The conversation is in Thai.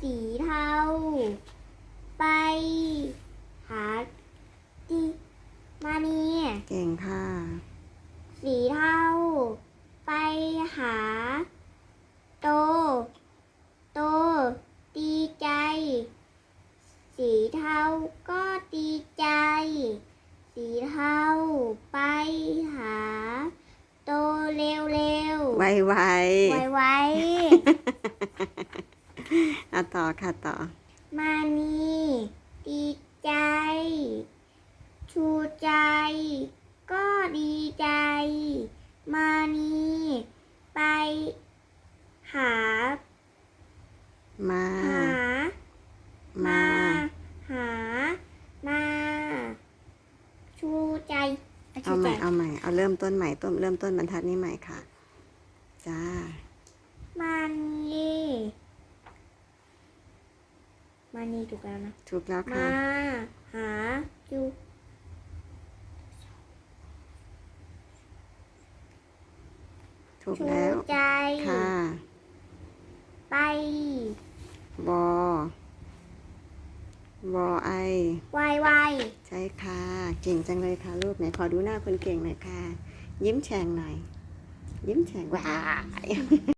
สีเทา ไป หาดีมานีเก่งค่ะ สีเทา ไปหา โต โตดีใจ สีเทาก็ดีใจ สีเทา ไปหา โตเร็วเร็วไวไวไวไวๆ อะต่อค่ะต่อๆมานีดีใจ ชูใจ ก็ดีใจ มานีไป หา มา หา มา หา มา ชูใจเอาใหม่เอาใหม่เอาเริ่มต้นใหม่ต้นเริ่มต้นบรรทัดนี้ใหม่ค่ะ จ้ามานี มานีถูกแล้วนะ ถูกแล้วมาค่ะหาจูถูกชูแล้ว ใจ ค่ะ ไปวอ วอไอ ไวไวใช่ค่ะ เก่งจังเลยค่ะลูกไหนขอดูหน้าคนเก่งหน่อยค่ะ ยิ้มแฉ่งหน่อย ยิ้มแฉ่งว้าย